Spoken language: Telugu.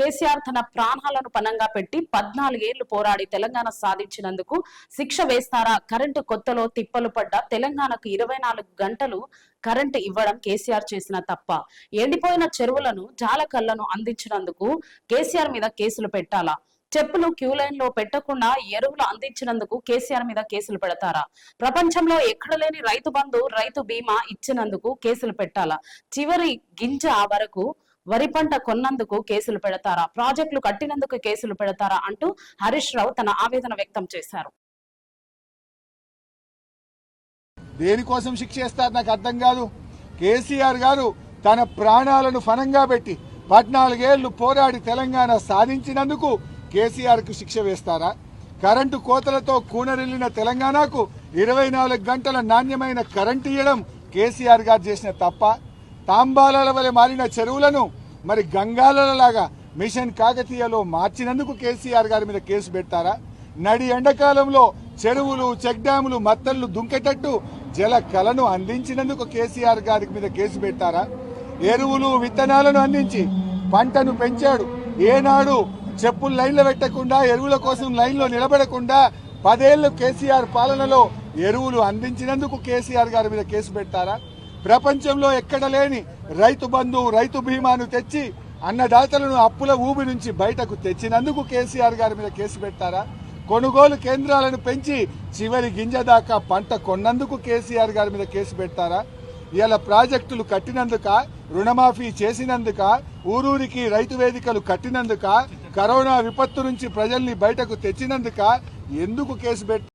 కేసీఆర్ తన ప్రాణాలను పనంగా పెట్టి పద్నాలుగేళ్ళు పోరాడి తెలంగాణ సాధించినందుకు శిక్ష వేస్తారా? కరెంటు కొత్తలో తిప్పలు పడ్డ తెలంగాణకు ఇరవై నాలుగు గంటలు కరెంటు ఇవ్వడం కేసీఆర్ చేసిన తప్ప. ఎండిపోయిన చెరువులను జాలకళ్ళను అందించినందుకు కేసీఆర్ మీద కేసులు పెట్టాలా? చెప్పులు క్యూ లైన్లో పెట్టకుండా ఎరువులు అందించినందుకు కేసీఆర్ మీద కేసులు పెడతారా? ప్రపంచంలో ఎక్కడ లేని రైతు బంధు రైతు బీమా ఇచ్చినందుకు కేసులు పెట్టాలా? చివరి గింజ వరకు వరి పంట కొన్నందుకు కేసులు పెడతారా? ప్రాజెక్టులు కట్టినందుకు కేసులు పెడతారా? అంటూ హరీష్ రావు తన ఆవేదన వ్యక్తం చేశారు. దేనికోసం శిక్ష చేస్తారు? నాకు అర్థం కాదు. కేసీఆర్ గారు తన ప్రాణాలను ఫనంగా పెట్టి పద్నాలుగేళ్ళు పోరాడి తెలంగాణ సాధించినందుకు కేసీఆర్కు శిక్ష వేస్తారా? కరెంటు కోతలతో కూనరిల్లిన తెలంగాణకు ఇరవై నాలుగు గంటల నాణ్యమైన కరెంటు ఇవ్వడం కేసీఆర్ గారు చేసిన తప్ప తాంబాలాల వలె మారిన చెరువులను మరి గంగాలలాగా మిషన్ కాకతీయలో మార్చినందుకు కేసీఆర్ గారి మీద కేసు పెడతారా? నడి ఎండాకాలంలో చెరువులు చెక్ డ్యాములు మత్తళ్ళు దుంకేటట్టు జల కలను అందించినందుకు కేసీఆర్ గారి మీద కేసు పెట్టారా ఎరువులు విత్తనాలను అందించి పంటను పెంచాడు. ఏనాడు చెప్పులు లైన్లో పెట్టకుండా ఎరువుల కోసం లైన్లో నిలబడకుండా పదేళ్ళు కేసీఆర్ పాలనలో ఎరువులు అందించినందుకు కేసీఆర్ గారి మీద కేసు పెట్టారా ప్రపంచంలో ఎక్కడ లేని రైతు బంధు రైతు బీమాను తెచ్చి అన్నదాతలను అప్పుల ఊబి నుంచి బయటకు తెచ్చినందుకు కేసీఆర్ గారి మీద కేసు పెట్టారా? కొనుగోలు కేంద్రాలను పెంచి చివరి గింజ దాకా పంట కొన్నందుకు కేసీఆర్ గారి మీద కేసు పెట్టారా? ఇలా ప్రాజెక్టులు కట్టినందుక? రుణమాఫీ చేసినందుక? ఊరూరికి రైతు వేదికలు కట్టినందుక? కరోనా విపత్తు నుంచి ప్రజల్ని బయటకు తెచ్చినందుక? ఎందుకు కేసు పెట్టారు?